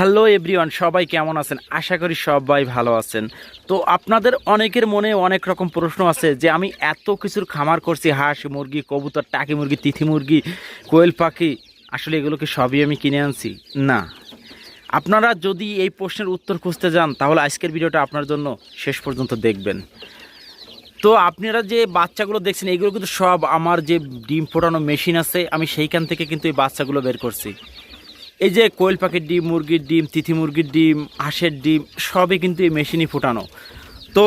Hello everyone, সবাই কেমন আছেন? আশা করি সবাই ভালো আছেন। তো আপনাদের অনেকের মনে অনেক রকম প্রশ্ন আছে যে, আমি এত কিছুর খামার করছি, হাঁস মুরগি, কবুতর, টাকি মুরগি, তিথি মুরগি, কোয়েল পাখি, আসলে এগুলোকে সবই আমি কিনে আনছি? না। আপনারা যদি এই প্রশ্নের উত্তর খুঁজতে যান, তাহলে আজকের ভিডিওটা আপনার জন্য শেষ পর্যন্ত দেখবেন। তো আপনারা যে বাচ্চাগুলো দেখছেন, এগুলো কিন্তু সব আমার যে ডিম ফোটানো মেশিন আছে, আমি সেইখান থেকে কিন্তু এই বাচ্চাগুলো বের করছি। এই যে কোয়েল পাখির ডিম, মুরগির ডিম, তিথি মুরগির ডিম, হাঁসের ডিম, সবই কিন্তু এই মেশিনই ফোটানো। তো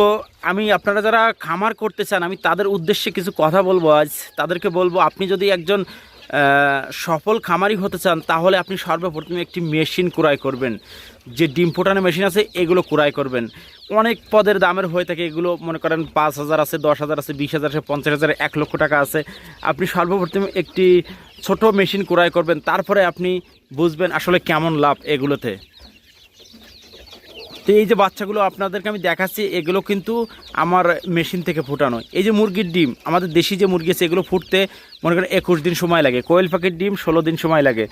আমি, আপনারা যারা খামার করতে চান, আমি তাদের উদ্দেশ্যে কিছু কথা বলব আজ। তাদেরকে বলব, আপনি যদি একজন সফল খামারি হতে চান, তাহলে আপনি সর্বপ্রথমে একটি মেশিন ক্রয় করবেন। যে ডিম ফোটানো মেশিন আছে, এগুলো ক্রয় করবেন। অনেক পদের দামের হয়ে থাকে এগুলো, মনে করেন পাঁচ হাজার আছে, দশ হাজার আছে, বিশ হাজার আছে, পঞ্চাশ হাজার, এক লক্ষ টাকা আছে। আপনি সর্বপ্রথমে একটি ছোট মেশিন ক্রয় করবেন, তারপরে আপনি বুঝবেন আসলে কেমন লাভ এগুলোতে। এই যে বাচ্চাগুলো আপনাদেরকে আমি দেখাচ্ছি, এগুলো কিন্তু আমার মেশিন থেকে ফুটানো। এই যে মুরগির ডিম, আমাদের দেশি যে মুরগি আছে, এগুলো ফুটতে মনে করেন একুশ দিন সময় লাগে। কোয়েল পাখির ডিম ষোলো দিন সময় লাগে।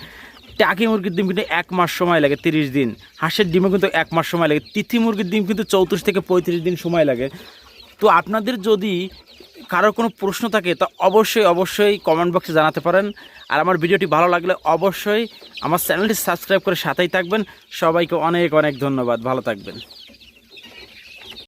টাকি মুরগির ডিম কিন্তু এক মাস সময় লাগে, তিরিশ দিন। হাঁসের ডিমও কিন্তু এক মাস সময় লাগে। তিথি মুরগির ডিম কিন্তু চৌত্রিশ থেকে পঁয়ত্রিশ দিন সময় লাগে। তো আপনাদের যদি কারোর কোনো প্রশ্ন থাকে, তা অবশ্যই অবশ্যই কমেন্ট বক্সে জানাতে পারেন। আর আমার ভিডিওটি ভালো লাগলে অবশ্যই আমার চ্যানেলটি সাবস্ক্রাইব করে সাথেই থাকবেন। সবাইকে অনেক অনেক ধন্যবাদ। ভালো থাকবেন।